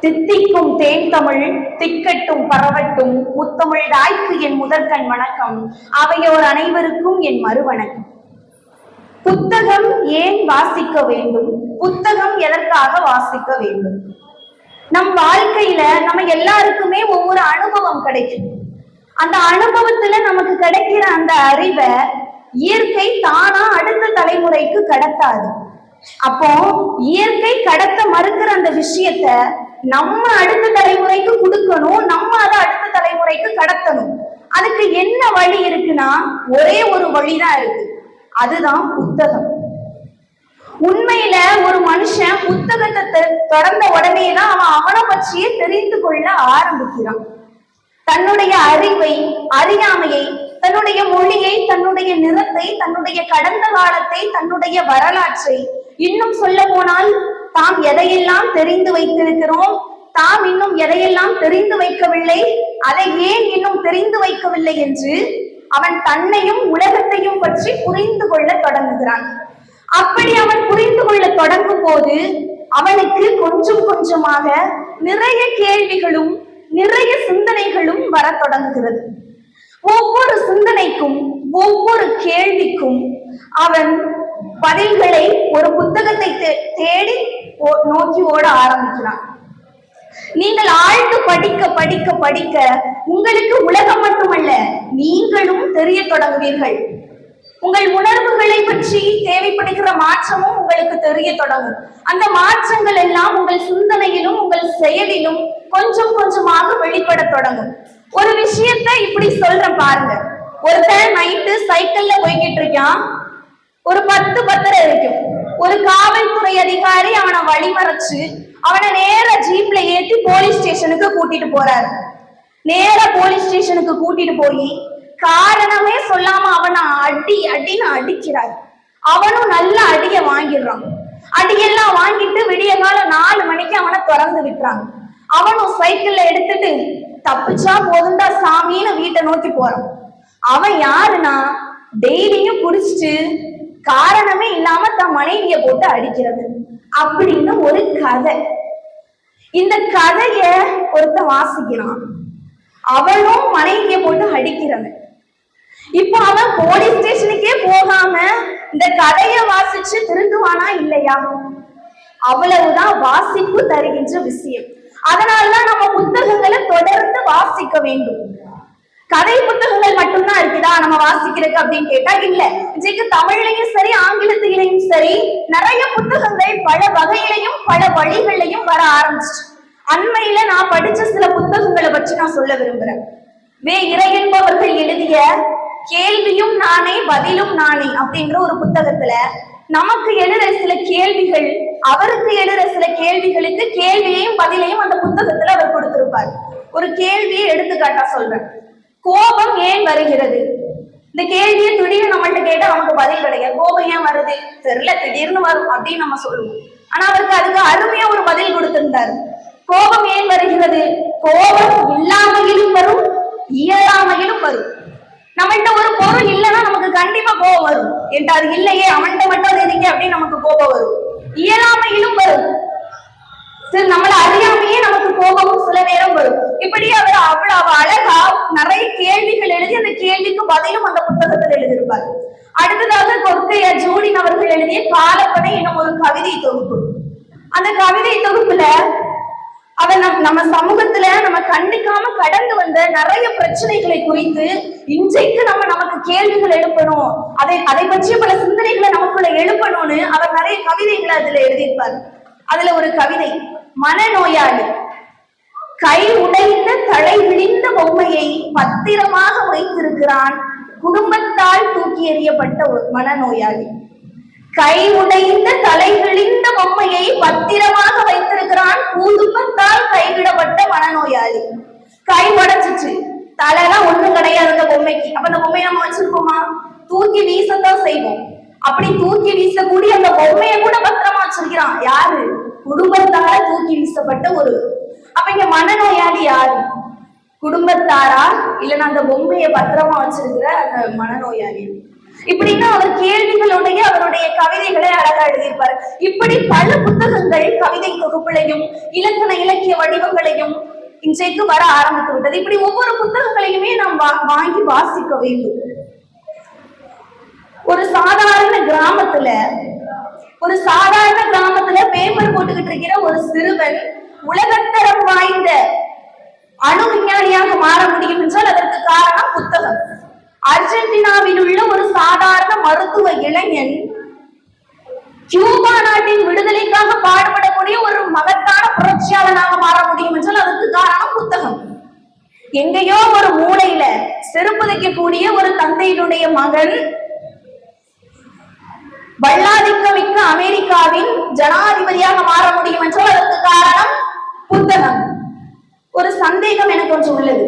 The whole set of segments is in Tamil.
தித்திக்கும் தேன் தமிழ் திக்கட்டும் பரவட்டும் முத்தமிழ் தாய்க்கு என் முதற்கண் வணக்கம். அவையோர் அனைவருக்கும் என் மறுவணக்கம். புத்தகம் ஏன் வாசிக்க வேண்டும்? புத்தகம் எதற்காக வாசிக்க வேண்டும்? நம் வாழ்க்கையில நம்ம எல்லாருக்குமே ஒவ்வொரு அனுபவம் கிடைக்கும். அந்த அனுபவத்துல நமக்கு கிடைக்கிற அந்த அறிவை இயற்கை தானா அடுத்த தலைமுறைக்கு கடத்தாது. அப்போ இயற்கை கடத்த மறுக்கிற அந்த விஷயத்த நம்ம அடுத்த தலைமுறைக்கு கொடுக்கணும் நம்ம அதை அடுத்த தலைமுறைக்கு கடத்தணும். அதுக்கு என்ன வழி இருக்குன்னா ஒரே ஒரு வழிதான் இருக்கு. அதுதான் புத்தகம். உண்மையில ஒரு மனுஷன் புத்தகத்தை தொடர்ந்த உடனே தான் அவன் அவனை பற்றியே தெரிந்து கொள்ள ஆரம்பிக்கிறான். தன்னுடைய அறிவை அறியாமையை தன்னுடைய மொழியை தன்னுடைய நிறத்தை தன்னுடைய கடந்த காலத்தை தன்னுடைய வரலாற்றை இன்னும் சொல்ல போனால் தாம் எதையெல்லாம் தெரிந்து வைத்திருக்கிறோம் தாம் இன்னும் எதையெல்லாம் தெரிந்து வைக்கவில்லை அதை ஏன் இன்னும் தெரிந்து வைக்கவில்லை என்று அவன் தன்னையும் உலகத்தையும் பற்றி புரிந்து கொள்ள தொடங்குகிறான். அப்படி அவன் புரிந்து கொள்ள தொடங்கும் போது அவனுக்கு கொஞ்சம் கொஞ்சமாக நிறைய கேள்விகளும் நிறைய சிந்தனைகளும் வரத் தொடங்குகிறது. ஒவ்வொரு சிந்தனைக்கும் ஒவ்வொரு கேள்விக்கும் அவன் பதில்களை ஒரு புத்தகத்தை தேடி நோக்கி ஓட ஆரம்பிக்கிறான். நீங்கள் ஆழ்ந்து படிக்க படிக்க படிக்க உங்களுக்கு உலகம் மட்டுமல்ல நீங்களும் தெரிய தொடங்குவீர்கள். உங்கள் உணர்வுகளை பற்றி தேவைப்படுகிற மாற்றமும் உங்களுக்கு தெரிய தொடங்கும். அந்த மாற்றங்கள் எல்லாம் உங்கள் சிந்தனையிலும் உங்கள் செயலிலும் கொஞ்சம் கொஞ்சமாக வெளிப்பட தொடங்கும். ஒரு விஷயத்தை இப்படி சொல்றேன் பாருங்க. ஒருத்தன் நைட்டு சைக்கிள்ல போய்கிட்டு இருக்கான். ஒரு பத்து பத்தரை இருக்கும் ஒரு காவல்துறை அதிகாரி அவனை வழிமறைச்சு அவனை நேர ஜீப்ல ஏத்தி போலீஸ் ஸ்டேஷனுக்கு கூட்டிட்டு போறாரு. நேர போலீஸ் ஸ்டேஷனுக்கு கூட்டிட்டு போய் காரணமே சொல்லாம அவனை அடி அடின்னு அடிக்கிறாரு. அவனும் நல்ல அடிய வாங்கிடுறான். அடியெல்லாம் வாங்கிட்டு விடிய காலம் நாலு மணிக்கு அவனை திறந்து விட்டுறாங்க. அவனும் சைக்கிள்ல எடுத்துட்டு தப்பிச்சா போதுண்டா சாமின்னு வீட்டை நோக்கி போறான். அவன் யாருன்னா டெய்லியும் குடிச்சிட்டு காரணமே இல்லாம தன் மனைவிய போட்டு அடிக்கிறது அப்படின்னு ஒரு கதை. இந்த கதைய ஒருத்த வாசிக்கிறான். அவளும் மனைவிய போட்டு அடிக்கிறவன் இப்போ அவன் போலீஸ் ஸ்டேஷனுக்கே போகாம இந்த கதைய வாசிச்சு திருந்துவானா இல்லையா? அவ்வளவுதான் வாசிப்பு தருகின்ற விஷயம். அதனாலதான் நம்ம புத்தகங்களை தொடர்ந்து வாசிக்க வேண்டும். கதை புத்தகங்கள் மட்டும்தான் இருக்குதா? நம்ம வாசிக்கிறதுக்கு அப்படின்னு கேட்டா இல்ல. இன்றைக்கு தமிழ்லையும் சரி ஆங்கிலத்திலையும் சரி நிறைய புத்தகங்கள் பல வகையிலையும் பல வழிகளிலையும் வர ஆரம்பிச்சு அண்மையில நான் படிச்ச சில புத்தகங்களை பற்றி நான் சொல்ல விரும்புறேன். வே இறை என்பவர்கள் எழுதிய கேள்வியும் நானே பதிலும் நானே அப்படிங்கிற ஒரு புத்தகத்துல நமக்கு எழுற சில கேள்விகள் அவருக்கு எழுற சில கேள்விகளுக்கு கேள்வியையும் பதிலையும் அந்த புத்தகத்துல அவர் கொடுத்திருப்பார். ஒரு கேள்வியை எடுத்துக்காட்டா சொல்றேன். கோபம் ஏன் வருகிறது? இந்த கேள்வியை திடீர்னு நம்மள்ட்ட கேட்டா நமக்கு பதில் கிடையாது கோபம் ஏன் வருது? தெரியல திடீர்னு வரும் அப்படின்னு நம்ம சொல்லுவோம். ஆனா அவருக்கு அதுக்கு அருமையா ஒரு பதில் கொடுத்திருந்தாரு. கோபம் ஏன் வருகிறது? கோபம் இல்லாமையிலும் வரும் இயலாமையிலும் வரும். நம்மள்ட்ட ஒரு பொருள் இல்லைன்னா நமக்கு கண்டிப்பா கோபம் வரும். என்கிட்ட அது இல்லையே அவன்கிட்ட மட்டும் அது இருக்கே அப்படின்னு நமக்கு கோபம் வரும். இயலாமையிலும் வரும். சரி நம்மள அறியாமையே நமக்கு கோபமும் சில நேரம் வரும். இப்படி அவர் அவ்வளவு அழகா நிறைய கேள்விகள் எழுதி அந்த கேள்விக்கு பதிலும் அந்த புத்தகத்தில் எழுதியிருப்பார். அடுத்ததாக கொற்கைய ஜூலின் அவர்கள் எழுதிய காலப்பனை என்னும் ஒரு கவிதை தொகுப்பு. அந்த கவிதை தொகுப்புல அவர் நம் நம்ம சமூகத்துல நம்ம கண்டிக்காம கடந்து வந்த நிறைய பிரச்சனைகளை குறித்து இன்றைக்கு நம்ம நமக்கு கேள்விகள் எழுப்பணும். அதை அதை பற்றிய பல சிந்தனைகளை நமக்குள்ள எழுப்பணும்னு அவர் நிறைய கவிதைகளை அதுல எழுதியிருப்பார். அதுல ஒரு கவிதை. மனநோயாளி. கை உடைந்த தலை விழிந்த பொம்மையை பத்திரமாக வைத்திருக்கிறான் குடும்பத்தால் தூக்கி எறியப்பட்ட ஒரு மனநோயாளி. கை உடைந்த தலை விழிந்த பொம்மையை பத்திரமாக வைத்திருக்கிறான் குடும்பத்தால் கைவிடப்பட்ட மனநோயாளி. கை உடைச்சிச்சு. தலைலாம் ஒண்ணும் கிடையாது அந்த பொம்மைக்கு. அப்ப அந்த பொம்மையை நம்ம வச்சிருப்போமா தூக்கி வீசத்தான் செய்வோம். அப்படி தூக்கி வீசக்கூடிய அந்த பொம்மையை கூட பத்திரமா வச்சிருக்கிறான். யாரு? குடும்பத்தார தூக்கி வீசப்பட்ட ஒரு. அப்ப இங்க மனநோயாளி யாரு? குடும்பத்தாரா? இல்லைன்னா அந்த பொம்மையை பத்திரமா வச்சிருக்கிற அந்த மனநோயாளி. இப்படின்னா அவர் கேள்விகளுடைய அவருடைய கவிதைகளை அழகா எழுதியிருப்பாரு. இப்படி பல புத்தகங்கள் கவிதை தொகுப்புகளையும் இலக்கண இலக்கிய வடிவங்களையும் இன்றைக்கு வர ஆரம்பித்து விட்டது. இப்படி ஒவ்வொரு புத்தகங்களையுமே நாம் வா- வாங்கி வாசிக்க வேண்டும். ஒரு சாதாரண கிராமத்துல ஒரு சாதாரண கிராமத்துல பேப்பர் போட்டுக்கிட்டு இருக்கிற ஒரு சிறுவன் உலகத்தரம் வாய்ந்த அணு விஞ்ஞானியாக மாற முடியும் என்றால் அதற்கு காரணம் புத்தகம். அர்ஜென்டினாவில் உள்ள ஒரு சாதாரண மருத்துவ இளைஞன் கியூபா நாட்டின் விடுதலைக்காக பாடுபடக்கூடிய ஒரு மகத்தான புரட்சியாளனாக மாற முடியும் என்றால் அதற்கு காரணம் புத்தகம். எங்கேயோ ஒரு மூளையில செருப்புதைக்கக்கூடிய ஒரு தந்தையினுடைய மகன் வல்லாதிக்கமிக்க அமெரிக்காவின் ஜனாதிபதியாக மாற முடியும் என்றால் அதற்கு காரணம் புத்தகம். ஒரு சந்தேகம் எனக்கு கொஞ்சம் உள்ளது.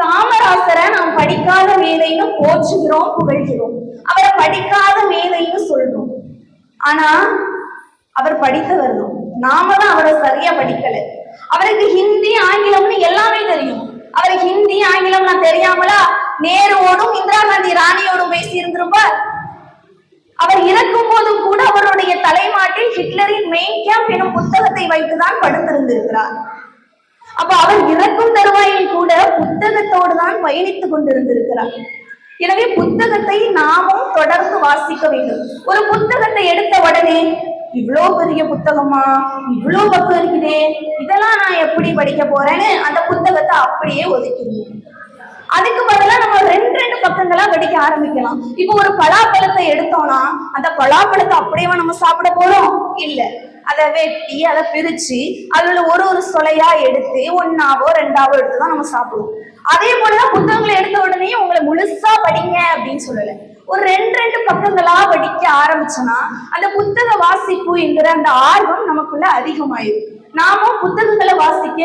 காமராசரை நாம் படிக்காத மேதைன்னு போற்றுகிறோம் புகழ்கிறோம். அவரை படிக்காத மேதைன்னு சொல்றோம். ஆனா அவர் படித்தவர் தான். நாம தான் அவரை சரியா படிக்கல. அவருக்கு ஹிந்தி ஆங்கிலம்னு எல்லாமே தெரியும். அவருக்கு ஹிந்தி ஆங்கிலம் நான் தெரியாமலா நேருவோடும் இந்திரா காந்தி ராணியோடும் பேசி இருந்திருப்பார் அவர் இறக்கும் போதும் கூட அவருடைய தலைமாட்டில் ஹிட்லரின் மெயின் கேம்ப் எனும் புத்தகத்தை வைத்துதான் படுத்திருந்திருக்கிறார். அப்ப அவர் இறக்கும் தருவாயில் கூட புத்தகத்தோடு தான் பயணித்துக் கொண்டிருந்திருக்கிறார். எனவே புத்தகத்தை நாமும் தொடர்ந்து வாசிக்க வேண்டும். ஒரு புத்தகத்தை எடுத்த உடனே இவ்வளோ பெரிய புத்தகமா? இவ்வளோ பக்கம் இருக்குதே. இதெல்லாம் நான் எப்படி படிக்க போறேன்னு அந்த புத்தகத்தை அப்படியே ஒதுக்கிடுவோம். அதுக்கு பதிலாக நம்ம ரெண்டு ரெண்டு பக்கங்களா வெடிக்க ஆரம்பிக்கலாம். இப்போ ஒரு பலாப்பழத்தை எடுத்தோம்னா அந்த பலாப்பழத்தை அப்படியே நம்ம சாப்பிட போறோம்? இல்ல. அதை வெட்டி அதை பிரிச்சு அதுல ஒரு ஒரு சொலையா எடுத்து ஒன்னாவோ ரெண்டாவோ எடுத்து தான் நம்ம சாப்பிடுவோம். அதே போலதான் புத்தகங்களை எடுத்த உடனே உங்களை முழுசா படிங்க அப்படின்னு சொல்லல. ஒரு ரெண்டு ரெண்டு பக்கங்களா படிக்க ஆரம்பிச்சோன்னா அந்த புத்தக வாசிப்பு என்கிற அந்த ஆர்வம் நமக்குள்ள அதிகமாயிரும். நாமும் புத்தகங்களை வாசிக்க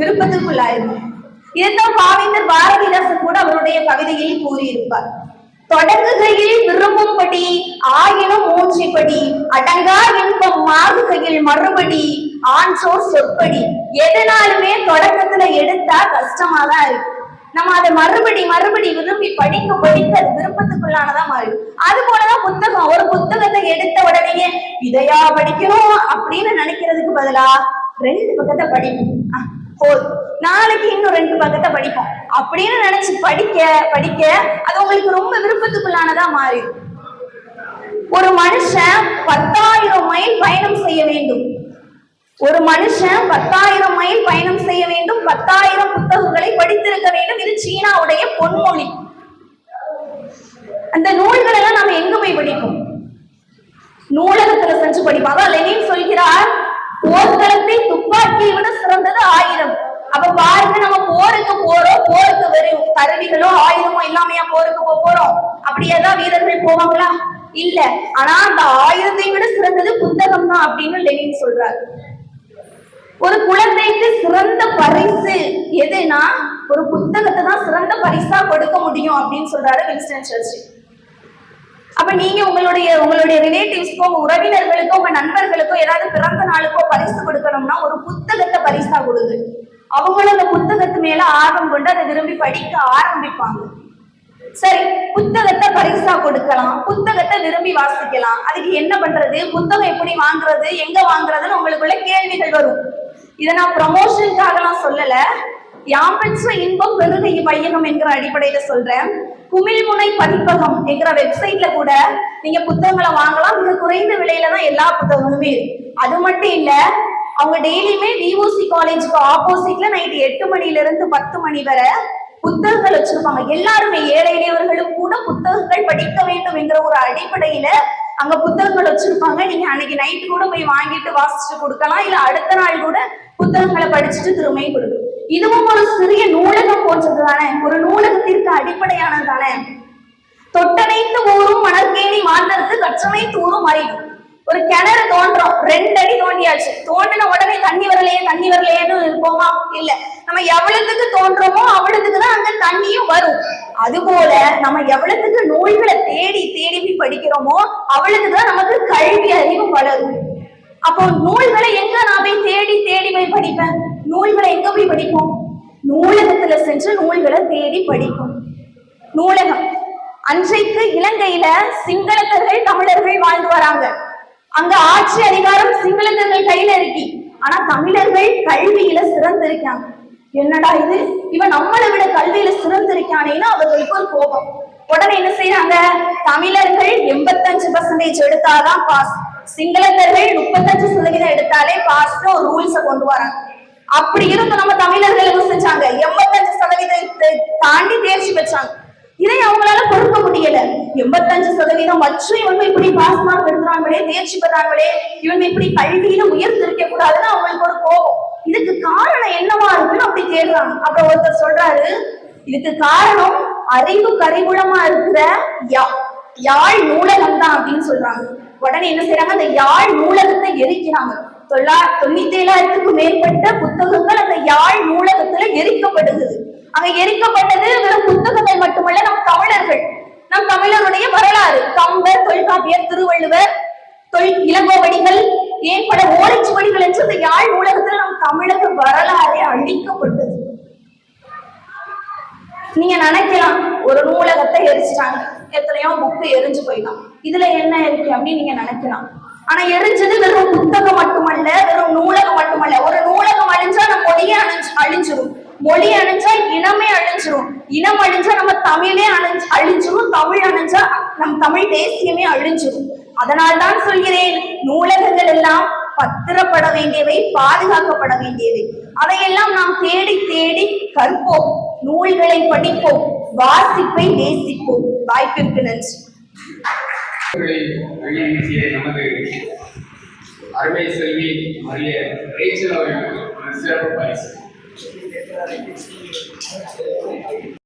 விருப்பத்துக்குள்ளாயிருவோம் இதுதான் பாவேந்தர் பாரதிதாசன் கூட அவருடைய கவிதையில் கூறியிருப்பார். தொடங்குகையில் விரும்பும்படி ஆயினும் மூன்றிப்படி அடங்கா இன்பம் மாறுகையில் மறுபடி ஆன்றோர் சொற்படி. எதனாலுமே தொடக்கத்துல எடுத்தா கஷ்டமா தான் இருக்கு. நம்ம அதை மறுபடி மறுபடி விரும்பி படிக்க படிக்க அது விருப்பத்துக்குள்ளானதான் மாறிடும். அது போலதான் புத்தகம் ஒரு புத்தகத்தை எடுத்த உடனேயே இதையா படிக்கணும் அப்படின்னு நினைக்கிறதுக்கு பதிலா ரெண்டு பக்கத்தை படிக்கணும். ஆ, போதும். நாளைக்கு இன்னும் ரெண்டு பக்கத்தை படிப்போம். அப்படின்னு நினைச்சு படிக்க படிக்க அது உங்களுக்கு ரொம்ப விருப்பத்துக்குள்ளானதா மாறி. ஒரு மனுஷன் பத்தாயிரம் மைல் பயணம் செய்ய வேண்டும். ஒரு மனுஷன் பத்தாயிரம் மைல் பயணம் செய்ய வேண்டும். பத்தாயிரம் புத்தகங்களை படித்திருக்க வேண்டும். இது சீனாவுடைய பொன்மொழி. அந்த நூல்கள் எல்லாம் நாம எங்க போய் படிப்போம். நூலகத்துல செஞ்சு படிப்பாங்க லெனின் சொல்கிறார் போர்க்களத்தை துப்பாக்கியை விட சிறந்தது ஆயுதம் அப்ப பாருங்க நம்ம போருக்கு போறோம். போருக்கு வெறும் கருவிகளோ ஆயுதமோ இல்லாமையா போருக்கு போக போறோம்? அப்படி ஏதாவது வீரர்கள் போவாங்களா? இல்ல. ஆனா அந்த ஆயுதத்தை விட சிறந்தது புத்தகம் தான் அப்படின்னு லெனின் சொல்றாரு. ஒரு குழந்தைக்கு சிறந்த பரிசு எதுனா ஒரு புத்தகத்தை தான் சிறந்த பரிசா கொடுக்க முடியும் அப்படின்னு சொல்றாரு வின்ஸ்டன் சர்ச்சில். அப்ப நீங்க உங்களுடைய உங்களுடைய ரிலேட்டிவ்ஸ்க்கோ உங்க உறவினர்களுக்கோ உங்க நண்பர்களுக்கோ ஏதாவது பிறந்த நாளுக்கோ பரிசு கொடுக்கணும்னா ஒரு புத்தகத்தை பரிசா கொடுங்க. அவங்களும் அந்த புத்தகத்து மேல ஆர்வம் கொண்டு அதை விரும்பி படிக்க ஆரம்பிப்பாங்க. சரி புத்தகத்தை பரிசா கொடுக்கலாம். புத்தகத்தை விரும்பி வாசிக்கலாம். அதுக்கு என்ன பண்றது? புத்தகம் எப்படி வாங்குறது? எங்க வாங்குறதுன்னு உங்களுக்குள்ள கேள்விகள் வரும். இதை நான் ப்ரமோஷனுக்காகலாம் சொல்லல. யாம் பெற்ற இன்பம் பெருகை பையகம் என்கிற அடிப்படையில சொல்றேன். குமிழ்முனை பதிப்பகம் என்கிற வெப்சைட்ல கூட நீங்க புத்தகங்களை வாங்கலாம். மிக குறைந்த விலையில தான் எல்லா புத்தகங்களுமே இருக்கு. அது மட்டும் இல்ல அவங்க டெய்லியுமே விஓசி காலேஜுக்கு ஆப்போசிட்ல நைட்டு எட்டு மணில இருந்து பத்து மணி வரை புத்தகங்கள் வச்சிருப்பாங்க. எல்லாருமே ஏழை இளையவர்களும் கூட புத்தகங்கள் படிக்க வேண்டும் என்கிற ஒரு அடிப்படையில அங்க புத்தகங்கள் வச்சிருப்பாங்க. நீங்க அன்னைக்கு நைட்டு கூட போய் வாங்கிட்டு வாசிச்சு கொடுக்கலாம். இல்ல அடுத்த நாள் கூட புத்தகங்களை படிச்சுட்டு திரும்பியும் கொடுக்கலாம். இதுவும் ஒரு சிறிய நூலகம் போன்றது தானே? ஒரு நூலகத்திற்கு அடிப்படையானது தானே? தொட்டனைத்து ஊரும் மணற்கேணி மாந்தருக்கு கற்றனைத்து தூரும் அறிவு. ஒரு கிணறு தோன்றோம் ரெண்டு அடி தோண்டியாச்சு. தோண்டின உடனே தண்ணி வரலையே தண்ணி வரலையேன்னு இருப்போமா? இல்ல. நம்ம எவ்வளவுக்கு தோன்றோமோ அவ்வளவுக்கு தான் அங்க தண்ணியும் வரும். அதுபோல நம்ம எவ்வளவுக்கு நூல்களை தேடி தேடி போய் படிக்கிறோமோ அவ்வளவுக்கு தான் நமக்கு கல்வி அறிவு வளரும். அப்போ நூல்களை எங்க நான் போய் தேடி தேடி போய் படிப்பேன்? நூல்களை எங்க போய் படிப்போம்? நூலகத்துல சென்று நூல்களை தேடி படிப்போம். நூலகம். அன்றைக்கு இலங்கையில சிங்களத்தர்கள் தமிழர்கள் வாழ்ந்து வராங்க. அங்க ஆட்சி அதிகாரம் சிங்களத்தர்கள் கையில இருக்கு. ஆனா தமிழர்கள் கல்வியில சிறந்திருக்காங்க. என்னடா இது? இவன் நம்மளை விட கல்வியில சிறந்திருக்கானேன்னு அவர்களுக்கு ஒரு கோபம். உடனே என்ன செய்யறாங்க தமிழர்கள் எண்பத்தஞ்சு பர்சன்டேஜ் எடுத்தாதான் பாஸ் சிங்களத்தர்கள் முப்பத்தஞ்சு சதவீதம் எடுத்தாலே பாஸ் ஒரு ரூல்ஸ கொண்டு வராங்க. அப்படி இருந்து நம்ம தமிழர்கள் என்ன செஞ்சாங்க? எண்பத்தஞ்சு சதவீதத்தை தாண்டி தேர்ச்சி பெற்றாங்க. இதை அவங்களால கொடுக்க முடியல. எண்பத்தஞ்சு சதவீதம் வச்சு இவங்க இப்படி பாஸ் மார்க் எடுக்கிறாங்களே தேர்ச்சி பெறாங்களே இவங்க இப்படி கல்வியில உயர்ந்திருக்க கூடாதுன்னு அவங்களுக்கு ஒரு கோபம். இதுக்கு காரணம் என்னவா இருக்குன்னு அப்படி தேடுறாங்க. அப்புறம் ஒருத்தர் சொல்றாரு இதுக்கு காரணம் அறிவு கரிகுலமா இருக்கிற யா- யாழ் நூலகம் தான் அப்படின்னு சொல்றாங்க. உடனே என்ன செய்யறாங்க அந்த யாழ் நூலகத்தை எரிக்கிறாங்க. தொள்ளா தொண்ணூத்தி ஏழாயிரத்துக்கும் மேற்பட்ட புத்தகங்கள் அந்த யாழ் நூலகத்துல எரிக்கப்படுகிறது. அங்க எரிக்கப்பட்டது வெறும் புத்தகங்கள் மட்டுமல்ல நம் தமிழர்கள். நம் தமிழருடைய வரலாறு. கம்பர் தொல்காப்பியர் திருவள்ளுவர் தொல் இளங்கோவடிகள் ஏன் பல ஓலைச்சுவடிகள் என்று அந்த யாழ் நூலகத்துல நம் தமிழக வரலாறே அழிக்கப்பட்டது நீங்க நினைக்கலாம் ஒரு நூலகத்தை எரிச்சிட்டாங்க. எத்தனையோ புக்கு எரிஞ்சு போயிடலாம் இதுல என்ன இருக்கு அப்படின்னு நீங்க நினைக்கலாம். ஆனா எரிஞ்சது வெறும் புத்தகம் மட்டுமல்ல வெறும் நூலகம் மட்டுமல்ல. ஒரு நூலகம் அழிஞ்சா நம்ம மொழியே அழிஞ்சு அழிஞ்சிரும். மொழி அழிஞ்சா இனமே அழிஞ்சிரும். இனம் அழிஞ்சா நம்ம தமிழே அழிஞ்சு அழிஞ்சிரும். தமிழ் அழிஞ்சா நம் தமிழ் தேசியமே அழிஞ்சிரும். அதனால் தான் சொல்கிறேன் நூலகங்கள் எல்லாம் பத்திரப்பட வேண்டியவை பாதுகாக்கப்பட வேண்டியவை. அதையெல்லாம் நாம் தேடி தேடி கற்போம். நூல்களை படிப்போம். வாசிப்பை நேசிப்போம். வாய்ப்பிற்கு நன்றி. அவர்களை நமது அருமை செல்வி மரிய ரேச்சல் அவர்களுக்கு சிறப்பு பரிசு.